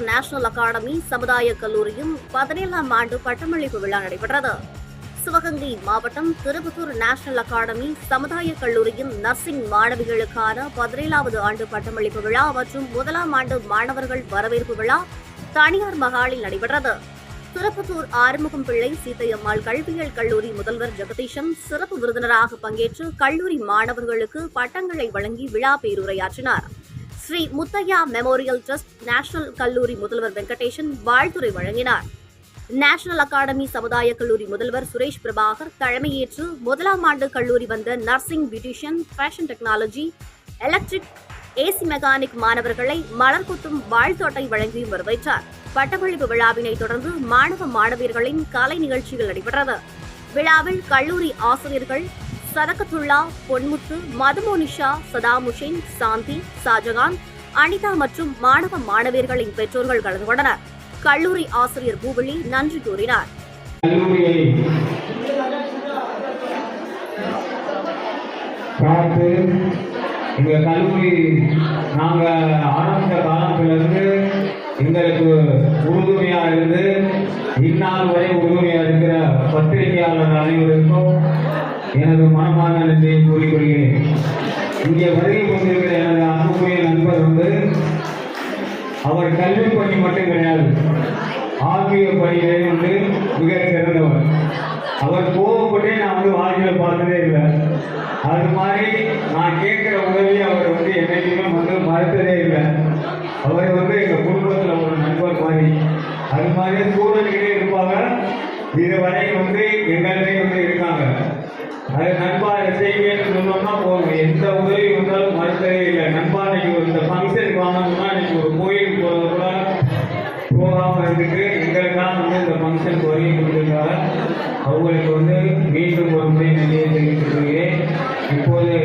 Tirupattur national academy சமுதாய கல்லூரியும் பதினேழாம் ஆண்டு பட்டமளிப்பு விழா நடைபெற்றது. சிவகங்கை மாவட்டம் திருப்பத்தூர் நேஷனல் அகாடமி சமுதாய கல்லூரியின் நர்சிங் மாணவிகளுக்கான பதினேழாவது ஆண்டு பட்டமளிப்பு விழா மற்றும் முதலாம் ஆண்டு மாணவர்கள் வரவேற்பு விழா தனியார் மகாலில் நடைபெற்றது. திருப்பத்தூர் ஆறுமுகம் பிள்ளை சீத்தையம்மாள் கல்வியியல் கல்லூரி முதல்வர் ஜெகதீஷன் சிறப்பு விருந்தினராக பங்கேற்று கல்லூரி மாணவர்களுக்கு பட்டங்களை வழங்கி விழா பேருரையாற்றினார். Sri Muthaiya memorial trust national கல்லூரி முதல்வர் வெங்கடேஷன் வாழ்த்துறை வழங்கினார். நேஷனல் அகாடமி சமுதாய கல்லூரி முதல்வர் சுரேஷ் பிரபாகர் தலைமையேற்று முதலாம் ஆண்டு கல்லூரி வந்த nursing beautician fashion technology electric AC mechanic மாணவர்களை மலர் குத்தும் வாழ்த்தோட்டை வழங்கியும் வரவேற்றார். பட்டமளிப்பு விழாவினை தொடர்ந்து மாணவ மாணவியர்களின் கலை நிகழ்ச்சிகள் நடைபெற்றது விழாவில் கல்லூரி ஆசிரியர்கள் சதகத்துல்லா பொன்முத்து மதுமோனிஷா சதாமுஷின் சாந்தி ஷாஜகான் அனிதா மற்றும் மாணவ மாணவியர்களின் பெற்றோர்கள் கலந்து கொண்டனர். கல்லூரி ஆசிரியர் பூவழி நன்றி கூறினார். இந்த கல்லூரி நாங்கள் ஆரம்பித்த காலத்திலிருந்து எங்களுக்கு உறுதுணையாக இருந்து இந்நாள் வரை உறுதுணையாக இருக்கிற பத்திரிகையாளர் அனைவரும் எனது மனமான நன்றியை கூறிக்கொள்கிறேன். இங்கே வருகை கொண்டிருக்கிற எனது அன்புக்குரிய நண்பர் வந்து அவர் கல்வி பணி மட்டும் கிடையாது ஆன்மீக பணியிலே வந்து மிக சிறந்தவர். அவர் கோவப்பட்டே நான் வந்து வாழ்க்கையில் பார்த்ததே இல்லை. அது மாதிரி நான் கேட்குற உதவி அவர் வந்து என்னைக்குமே வந்து மறுத்ததே இல்லை. அவர் வந்து எங்கள் குடும்பத்தில் ஒரு நண்பர் மாதிரி. அது மாதிரி சூழல்கிட்டே இருப்பாங்க. இதுவரை வந்து எங்கள்கிட்ட வந்து இருக்காங்க. அது நண்பா இதை சொன்னோம்னா போகணும் எந்த உதவி வந்தாலும் மறுத்ததே இல்லை. நண்பா இன்னைக்கு இந்த ஃபங்க்ஷன் வாங்கணும்னா இன்னைக்கு ஒரு கோயிலுக்கு போகிறது கூட போகாமல் இருந்துட்டு எங்களுக்காக வந்து இந்த ஃபங்க்ஷனுக்கு வருகை கொடுத்துருக்காங்க. அவங்களுக்கு வந்து மீண்டும் ஒரு முறை நன்றியை தெரிவித்துக்கிறேன் இப்போது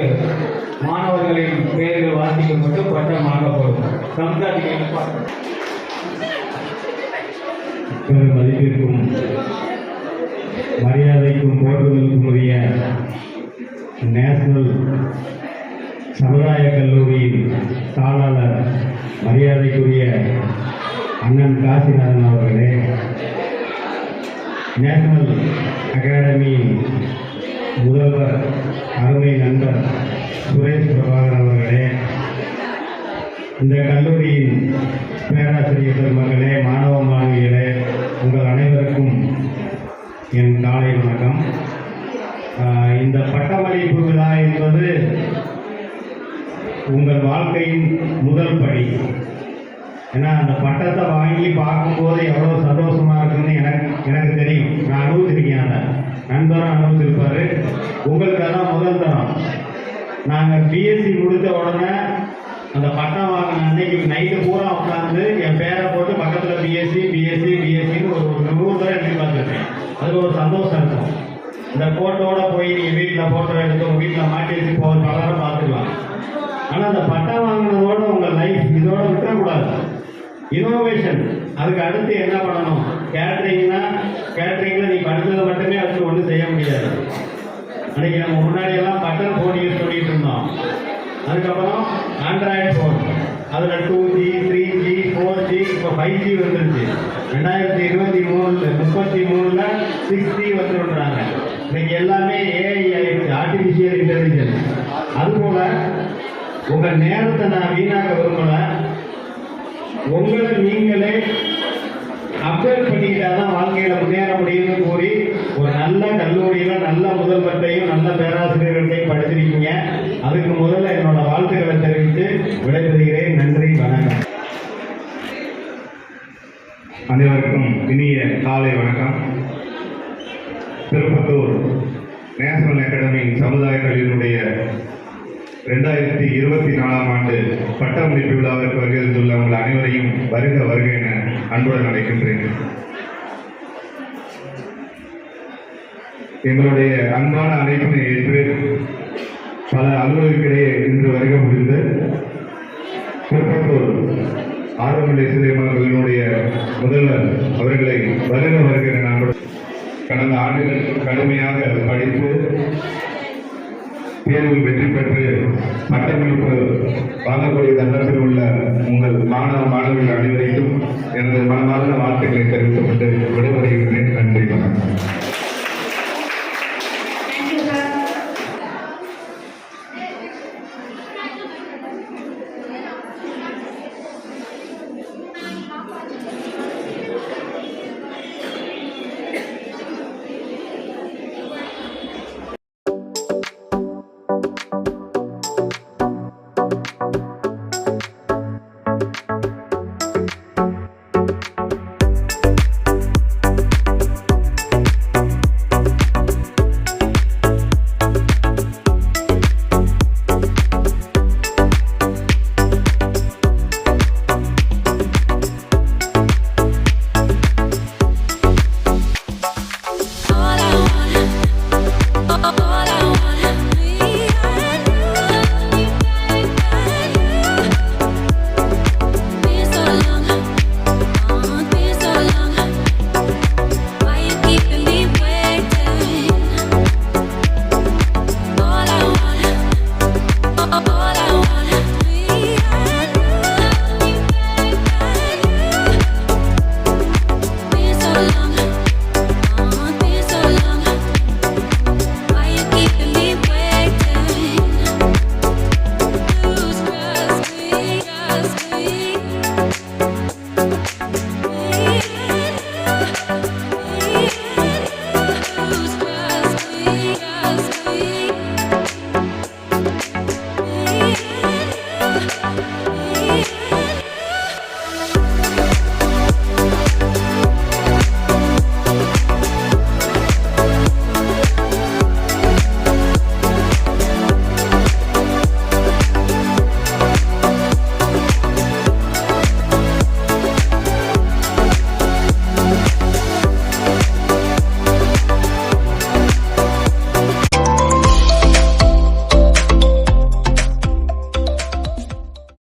மாணவர்களின் பெயர்கள் வாசிக்கப்பட்டு பட்டம் வாங்கப்படும். சமுதாயத்துக்கு மதிப்பிற்கும் மரியாதைக்கும் போற்றுதலுக்கும் நேஷனல் சமுதாய கல்லூரியின் தாளாளர் மரியாதைக்குரிய அண்ணன் காசிநாதன் அவர்களே நேஷனல் அகாடமி முதல்வர் அருமை நண்பர் சுரேஷ் பிரபாகர் அவர்களே இந்த கல்லூரியின் பேராசிரியர் பெருமக்களே மாணவ மாணவிகளே உங்கள் அனைவருக்கும் என் காலை வணக்கம். இந்த பட்டமளிப்பு விழா என்பது உங்கள் வாழ்க்கையின் முதல் படி. ஏன்னா அந்த பட்டத்தை வாங்கி பார்க்கும்போது எவ்வளோ சந்தோஷமா இருக்குன்னு எனக்கு எனக்கு தெரியும். நான் அனுபவிச்சிருக்கேன் அதை. நண்பரும் அனுபவிச்சிருப்பாரு உங்களுக்கு அதான் முதல் தரம். நாங்கள் பிஎஸ்சி முடித்த உடனே அந்த பட்டம் வாங்கின அன்னைக்கு நைட்டு பூரா உட்காந்து என் பேரை போட்டு பக்கத்தில் பிஎஸ்சி பிஎஸ்சி பிஎஸ்சின்னு ஒரு நூறு தடவை எழுதி பார்த்துருக்கேன் அது ஒரு சந்தோஷம் இருக்கும். இந்த ஃபோட்டோட போய் நீங்கள் வீட்டில் போட்டோ எடுத்து உங்கள் வீட்டில் மாட்டி வச்சு போக பலரும் பார்த்துக்கலாம். ஆனால் அந்த பட்டம் வாங்கினதோட உங்கள் லைஃப் இதோட விட்டுறக்கூடாது. இனோவேஷன் அதுக்கு அடுத்து என்ன பண்ணணும்? கேட்ரிங்னா கேட்ரிங்கில் நீ படித்ததை மட்டுமே அதுக்கு ஒன்றும் செய்ய முடியாது. அன்னைக்கு நம்ம முன்னாடி எல்லாம் பட்டன் ஃபோன் யூஸ் பண்ணிட்டு இருந்தோம். அதுக்கப்புறம் ஆண்ட்ராய்டு ஃபோன் அதில் two G three G four G இப்போ ஃபைவ் ஜி வந்துருச்சு. ரெண்டாயிரத்தி இருபத்தி மூணுல முப்பத்தி மூணில் சிக்ஸ் ஜி வந்துடுறாங்க இன்னைக்கு எல்லாமே ஏஐ ஆயிடுச்சு ஆர்டிபிஷியல் இன்டெலிஜென்ஸ் அதுபோல உங்கள் நேரத்தை நான் வீணாக்க விரும்பல. உங்களை நீங்களே அனைவருக்கும் இனிய காலை வணக்கம். திருப்பத்தூர் நேஷனல் அகாடமி சமுதாய கல்வியினுடைய ரெண்டாயிரத்தி இருபத்தி நாலாம் ஆண்டு பட்டமளிப்பு விழாவிற்கு வருகிறதுள்ள உங்கள் அனைவரையும் வருக வருக என அன்புடன் அழைக்கின்றேன். எங்களுடைய அன்பான அழைப்பினை ஏற்று பல அலுவலர்களுக்கிடையே இன்று வருக முடிந்து திருப்பத்தூர் ஆர்வமில்லை சிலைமகளினுடைய முதல்வர் அவர்களை வருக வருகிற நாங்கள் கடந்த ஆண்டுகள் கடுமையாக படித்து தேர்வில் வெற்றி பெற்று பட்டமளிப்பு வாங்கக்கூடிய தண்டத்தில் உள்ள உங்கள் மாணவ மாணவர்கள் அனைவரையும் எனது மனமார்ந்த வாழ்த்துக்களை தெரிவித்துக் கொண்டு விடைபெறுகிறேன். நன்றி வணக்கம்.